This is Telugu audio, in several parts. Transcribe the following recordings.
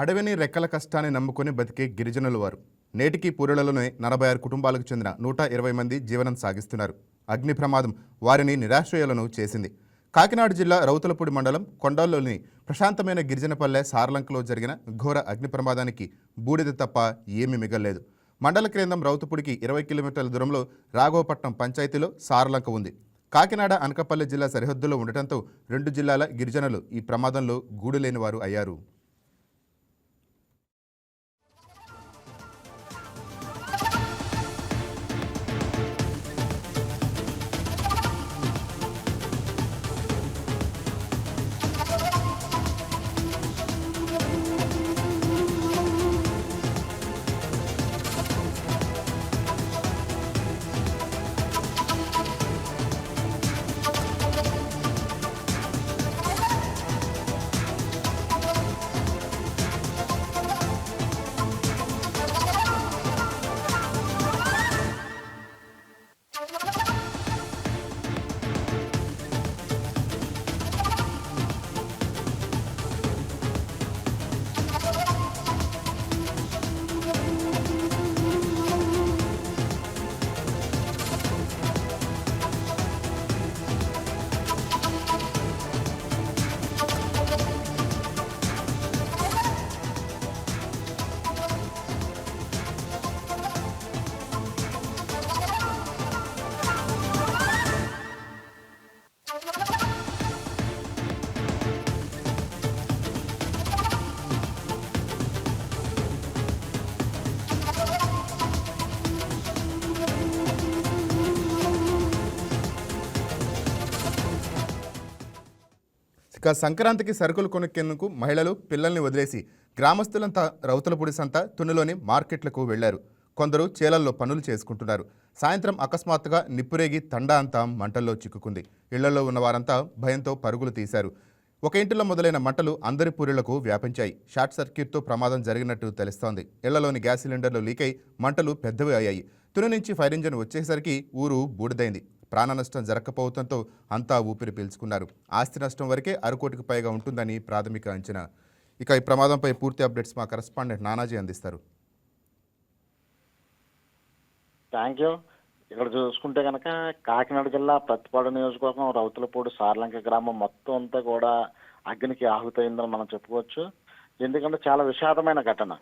అడవిని రెక్కల కష్టాన్ని నమ్ముకొని బతికే గిరిజనులు వారు. నేటికి పూరలలోనే నలభై ఆరు కుటుంబాలకు చెందిన నూట ఇరవై మంది జీవనం సాగిస్తున్నారు. అగ్ని ప్రమాదం వారిని నిరాశ్రయులను చేసింది. కాకినాడ జిల్లా రౌతులపూడి మండలం కొండల్లోని ప్రశాంతమైన గిరిజనపల్లె సారలంకలో జరిగిన ఘోర అగ్ని ప్రమాదానికి బూడిద తప్ప ఏమీ మిగల్లేదు. మండల కేంద్రం రౌతుపూడికి ఇరవై కిలోమీటర్ల దూరంలో రాఘవపట్నం పంచాయతీలో సారలంక ఉంది. కాకినాడ అనకపల్లి జిల్లా సరిహద్దులో ఉండటంతో రెండు జిల్లాల గిరిజనులు ఈ ప్రమాదంలో గూడులేని వారు అయ్యారు. ఇక సంక్రాంతికి సరుకులు కొనుక్కేందుకు మహిళలు పిల్లల్ని వదిలేసి గ్రామస్తులంతా రౌతులపూడి సంత తునిలోని మార్కెట్లకు వెళ్ళారు. కొందరు చేలల్లో పనులు చేసుకుంటున్నారు. సాయంత్రం అకస్మాత్తుగా నిప్పురేగి తండా అంతా మంటల్లో చిక్కుకుంది. ఇళ్ళలో ఉన్న వారంతా భయంతో పరుగులు తీశారు. ఒక ఇంటిలో మొదలైన మంటలు అందరి పూరిళ్ళకు వ్యాపించాయి. షార్ట్ సర్క్యూట్తో ప్రమాదం జరిగినట్టు తెలుస్తోంది. ఇళ్ళలోని గ్యాస్ సిలిండర్లు లీకై మంటలు పెద్దవి అయ్యాయి. తుని నుంచి ఫైర్ ఇంజన్ వచ్చేసరికి ఊరు బూడిదైంది. ప్రాణ నష్టం జరగకపోవడంతో అంతా ఊపిరి పీల్చుకున్నారు. ఆస్తి నష్టం వరకే అరకోటికి పైగా ఉంటుందని ప్రాథమిక అంచనా. ఇక ఈ ప్రమాదంపై పూర్తి అప్డేట్స్ మా కరెస్పాండెంట్ నానాజీ అందిస్తారు. Thank you. ఇక్కడ చూసుకుంటే కనుక కాకినాడ జిల్లా ప్రతిపాడు నియోజకవర్గం రౌతులపూడి సార్లంక గ్రామం మొత్తం అంతా కూడా అగ్నికి ఆహుతైందని మనం చెప్పుకోవచ్చు. ఎందుకంటే చాలా విషాదమైన ఘటన.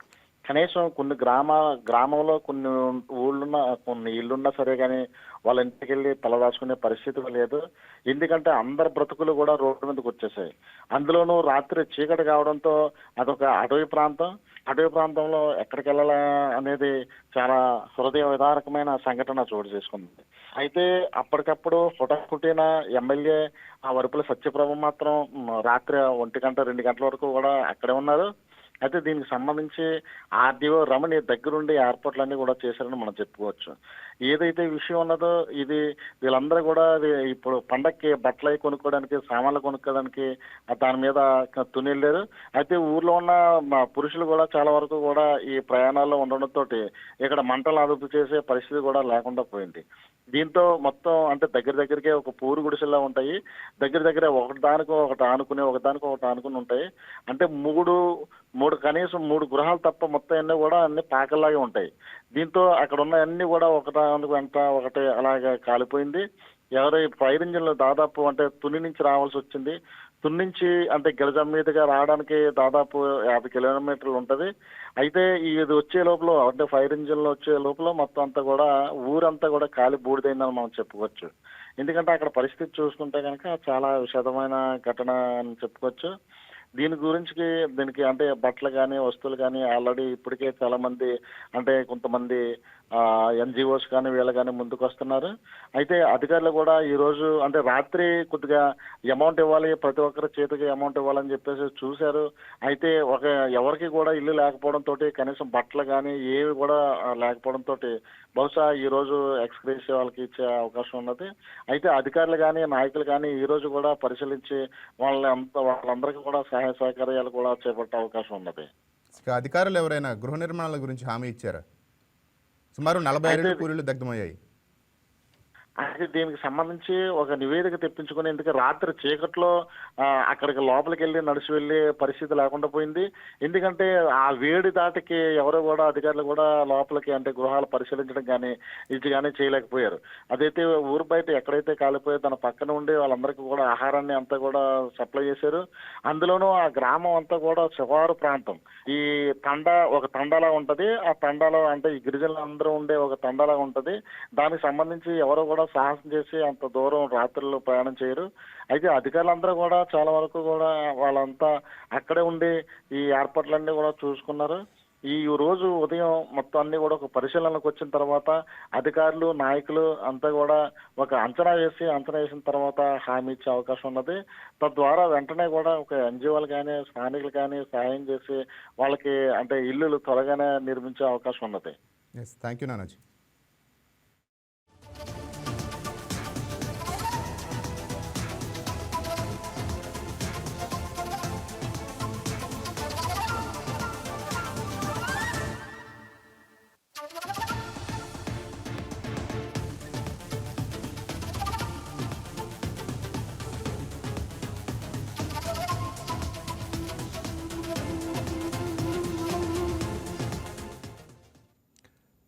కనీసం కొన్ని గ్రామ గ్రామంలో కొన్ని ఊళ్ళున్న కొన్ని ఇళ్ళున్నా సరే కానీ వాళ్ళ ఇంటికి వెళ్ళి తలదాచుకునే పరిస్థితి లేదు. ఎందుకంటే అందరి బ్రతుకులు కూడా రోడ్డు మీదకి వచ్చేసాయి. అందులోనూ రాత్రి చీకటి కావడంతో అదొక అటవీ ప్రాంతం. అటవీ ప్రాంతంలో ఎక్కడికి వెళ్ళాలా అనేది చాలా హృదయ విదారకమైన సంఘటన చోటు చేసుకుంది. అయితే అప్పటికప్పుడు హుటహుటిన ఎమ్మెల్యే ఆ వరుపుల సత్యప్రభ మాత్రం రాత్రి ఒంటి గంట రెండు గంటల వరకు కూడా అక్కడే ఉన్నారు. అయితే దీనికి సంబంధించి ఆర్డీఓ రమణి దగ్గరుండి ఏర్పాట్లన్నీ కూడా చేశారని మనం చెప్పుకోవచ్చు. ఏదైతే విషయం ఉన్నదో ఇది వీళ్ళందరూ కూడా అది ఇప్పుడు పండక్కి బట్టలు అవి కొనుక్కోవడానికి సామాన్లు కొనుక్కోవడానికి దాని మీద తునిలేరు అయితే ఊర్లో ఉన్న మా పురుషులు కూడా చాలా వరకు కూడా ఈ ప్రయాణాల్లో ఉండడంతో ఇక్కడ మంటలు అదుపు చేసే పరిస్థితి కూడా లేకుండా పోయింది. దీంతో మొత్తం అంటే దగ్గర దగ్గరికే ఒక పూరు గుడిసెల్లా ఉంటాయి. దగ్గర దగ్గర ఒకదానికి ఒకటి ఆనుకుని ఒకదానికి ఒకటి ఆనుకుని ఉంటాయి. అంటే మూడు మూడు కనీసం మూడు గృహాలు తప్ప మొత్తం అన్నీ కూడా అన్ని పాకల్లాగే ఉంటాయి. దీంతో అక్కడ ఉన్న అన్ని కూడా ఒకదానికి వెంట ఒకటి అలాగే కాలిపోయింది. ఎవరు ఫైర్ ఇంజిన్లు దాదాపు అంటే తుని నుంచి రావాల్సి వచ్చింది. తుని నుంచి అంటే గిరిజం మీదుగా రావడానికి దాదాపు యాభై కిలోమీటర్లు ఉంటుంది. అయితే ఇది వచ్చే లోపల అంటే ఫైర్ ఇంజిన్లో వచ్చే లోపల మొత్తం అంతా కూడా ఊరంతా కూడా కాలి బూడిదైందని మనం చెప్పుకోవచ్చు. ఎందుకంటే అక్కడ పరిస్థితి చూసుకుంటే కనుక చాలా విషాదమైన ఘటన అని చెప్పుకోవచ్చు. దీని గురించి దీనికి అంటే బట్టలు కానీ వస్తువులు కానీ ఆల్రెడీ ఇప్పటికే చాలా మంది అంటే కొంతమంది ఎన్జిఓస్ కానీ వీళ్ళు కానీ ముందుకు వస్తున్నారు. అయితే అధికారులు కూడా ఈ రోజు అంటే రాత్రి కొద్దిగా అమౌంట్ ఇవ్వాలి ప్రతి ఒక్కరి చేతికి అమౌంట్ ఇవ్వాలని చెప్పేసి చూశారు. అయితే ఒక ఎవరికి కూడా ఇల్లు లేకపోవడంతో కనీసం బట్టలు కానీ ఏవి కూడా లేకపోవడంతో బహుశా ఈ రోజు వాళ్ళకి ఇచ్చే అవకాశం ఉన్నది. అయితే అధికారులు కానీ నాయకులు కానీ ఈరోజు కూడా పరిశీలించి వాళ్ళ వాళ్ళందరికీ కూడా సహాయ సహకార్యాలు కూడా చేపట్టే అవకాశం ఉన్నది. అధికారులు ఎవరైనా గృహ నిర్మాణాల గురించి హామీ ఇచ్చారా? సుమారు నలభై రెండు పూరీలు దగ్ధమయ్యాయి. అయితే దీనికి సంబంధించి ఒక నివేదిక తెప్పించుకుని ఎందుకు రాత్రి చీకట్లో అక్కడికి లోపలికి వెళ్ళి నడిచి వెళ్ళే పరిస్థితి లేకుండా పోయింది. ఎందుకంటే ఆ వేడి దాటికి ఎవరు కూడా అధికారులు కూడా లోపలికి అంటే గృహాలు పరిశీలించడం కానీ ఇది కానీ చేయలేకపోయారు. అదైతే ఊరు బయట ఎక్కడైతే కాలిపోయో తన పక్కన ఉండి వాళ్ళందరికీ కూడా ఆహారాన్ని అంతా కూడా సప్లై చేశారు. అందులోనూ ఆ గ్రామం అంతా కూడా శివారు ప్రాంతం. ఈ తండ ఒక తండాలా ఉంటది. ఆ తండాలో అంటే ఈ గిరిజనులందరూ ఉండే ఒక తండాలా ఉంటది. దానికి సంబంధించి ఎవరు కూడా సాహసం చేసి అంత దూరం రాత్రులు ప్రయాణం చేయరు. అయితే అధికారులందరూ కూడా చాలా వరకు కూడా వాళ్ళంతా అక్కడే ఉండి ఈ ఏర్పాట్లన్నీ కూడా చూసుకున్నారు. ఈ రోజు ఉదయం మొత్తం అన్ని కూడా ఒక పరిశీలనకు వచ్చిన తర్వాత అధికారులు నాయకులు అంతా కూడా ఒక అంచనా వేసి అంచనా వేసిన తర్వాత హామీ ఇచ్చే అవకాశం ఉన్నది. తద్వారా వెంటనే కూడా ఒక ఎన్జిఓలు కానీ స్థానికులు కానీ సహాయం చేసి వాళ్ళకి అంటే ఇల్లులు త్వరగానే నిర్మించే అవకాశం ఉన్నది. థ్యాంక్ యూ నానాజీ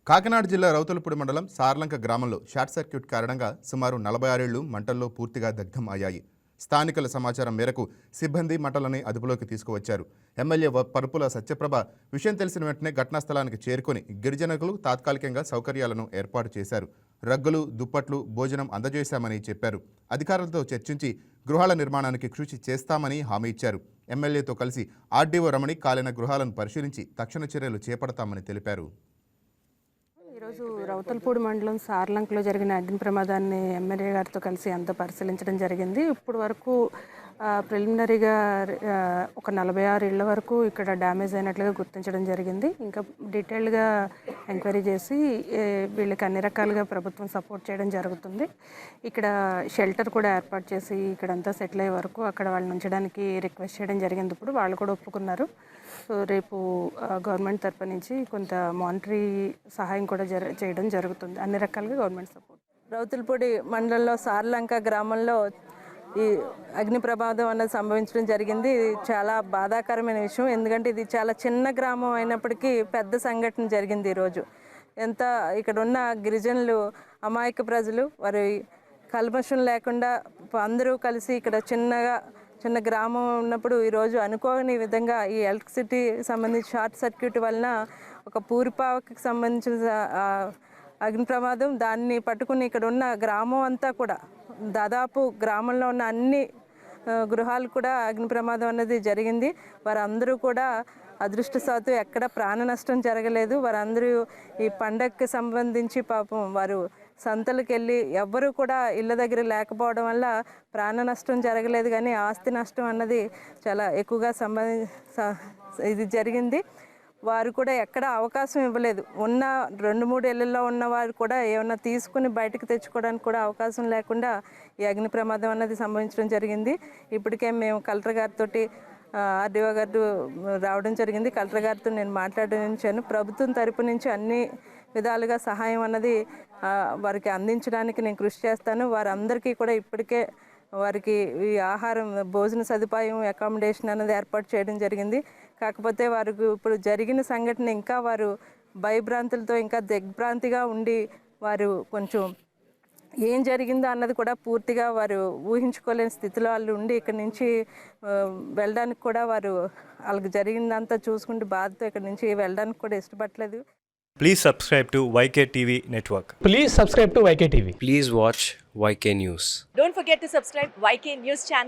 కాకినాడ జిల్లా రౌతులపూడి మండలం సార్లంక గ్రామంలో షార్ట్ సర్క్యూట్ కారణంగా సుమారు నలభై ఆరేళ్ళు మంటల్లో పూర్తిగా దగ్ధం అయ్యాయి స్థానికుల సమాచారం మేరకు సిబ్బంది మంటలని అదుపులోకి తీసుకువచ్చారు. ఎమ్మెల్యే పరుపుల సత్యప్రభ విషయం తెలిసిన వెంటనే ఘటనా స్థలానికి చేరుకొని గిరిజనులకు తాత్కాలికంగా సౌకర్యాలను ఏర్పాటు చేశారు. రగ్గులు దుప్పట్లు భోజనం అందజేశామని చెప్పారు. అధికారులతో చర్చించి గృహాల నిర్మాణానికి కృషి చేస్తామని హామీ ఇచ్చారు. ఎమ్మెల్యేతో కలిసి ఆర్డీఓ రమణి కాలిన గృహాలను పరిశీలించి తక్షణ చర్యలు చేపడతామని తెలిపారు. ఈరోజు రౌతలపూడి మండలం సార్లంకలో జరిగిన అగ్ని ప్రమాదాన్ని ఎమ్మెల్యే గారితో కలిసి అంతా పరిశీలించడం జరిగింది. ఇప్పుడు వరకు ప్రిలిమినరీగా ఒక నలభై ఆరు ఇళ్ళ వరకు ఇక్కడ డ్యామేజ్ అయినట్లుగా గుర్తించడం జరిగింది. ఇంకా డీటెయిల్డ్గా ఎంక్వైరీ చేసి వీళ్ళకి అన్ని రకాలుగా ప్రభుత్వం సపోర్ట్ చేయడం జరుగుతుంది. ఇక్కడ షెల్టర్ కూడా ఏర్పాటు చేసి ఇక్కడంతా సెటిల్ అయ్యే వరకు అక్కడ వాళ్ళని ఉంచడానికి రిక్వెస్ట్ చేయడం జరిగింది. ఇప్పుడు వాళ్ళు కూడా ఒప్పుకున్నారు. సో రేపు గవర్నమెంట్ తరపు నుంచి కొంత మానిటరీ సహాయం కూడా జర చేయడం జరుగుతుంది. అన్ని రకాలుగా గవర్నమెంట్ సపోర్ట్. రౌతులపూడి మండలంలో సార్లంక గ్రామంలో ఈ అగ్ని ప్రమాదం అన్నది సంభవించడం జరిగింది. ఇది చాలా బాధాకరమైన విషయం. ఎందుకంటే ఇది చాలా చిన్న గ్రామం అయినప్పటికీ పెద్ద సంఘటన జరిగింది ఈరోజు. ఎంత ఇక్కడ ఉన్న గిరిజనులు అమాయక ప్రజలు వారి కల్మషం లేకుండా అందరూ కలిసి ఇక్కడ చిన్నగా చిన్న గ్రామం ఉన్నప్పుడు ఈరోజు అనుకోని విధంగా ఈ ఎలక్ట్రిసిటీ సంబంధించి షార్ట్ సర్క్యూట్ వలన ఒక పూరిపావకి సంబంధించిన అగ్ని ప్రమాదం దాన్ని పట్టుకుని ఇక్కడ ఉన్న గ్రామం అంతా కూడా దాదాపు గ్రామంలో ఉన్న అన్ని గృహాలు కూడా అగ్ని ప్రమాదం అనేది జరిగింది. వారందరూ కూడా అదృష్టశాత్తు ఎక్కడ ప్రాణ నష్టం జరగలేదు. వారందరూ ఈ పండగకి సంబంధించి పాపం వారు సంతలకు వెళ్ళి ఎవ్వరూ కూడా ఇళ్ళ దగ్గర లేకపోవడం వల్ల ప్రాణ నష్టం జరగలేదు. కానీ ఆస్తి నష్టం అన్నది చాలా ఎక్కువగా సంబంధి ఇది జరిగింది. వారు కూడా ఎక్కడ అవకాశం ఇవ్వలేదు. ఉన్న రెండు మూడు ఇళ్ళలో ఉన్న వారు కూడా ఏమన్నా తీసుకుని బయటకు తెచ్చుకోవడానికి కూడా అవకాశం లేకుండా ఈ అగ్ని ప్రమాదం అన్నది సంభవించడం జరిగింది. ఇప్పటికే మేము కలెక్టర్ గారితో ఆర్డీఓ గారు రావడం జరిగింది. కలెక్టర్ గారితో నేను మాట్లాడించాను. ప్రభుత్వం తరపు నుంచి అన్ని విధాలుగా సహాయం అన్నది వారికి అందించడానికి నేను కృషి చేస్తాను. వారందరికీ కూడా ఇప్పటికే వారికి ఈ ఆహారం భోజన సదుపాయం అకామిడేషన్ అనేది ఏర్పాటు చేయడం జరిగింది. కాకపోతే వారికి ఇప్పుడు జరిగిన సంఘటన ఇంకా వారు భయభ్రాంతులతో ఇంకా దిగ్భ్రాంతిగా ఉండి వారు కొంచెం ఏం జరిగిందో అన్నది కూడా పూర్తిగా వారు ఊహించుకోలేని స్థితిలో వాళ్ళు ఉండి ఇక్కడి నుంచి వెళ్ళడానికి కూడా వారు వాళ్ళకి జరిగిందంతా చూసుకుంటూ బాధతో ఇక్కడి నుంచి వెళ్ళడానికి కూడా ఇష్టపడలేదు Please subscribe to YK TV Network. Please subscribe to YK TV. Please watch YK News. Don't forget to subscribe YK News channel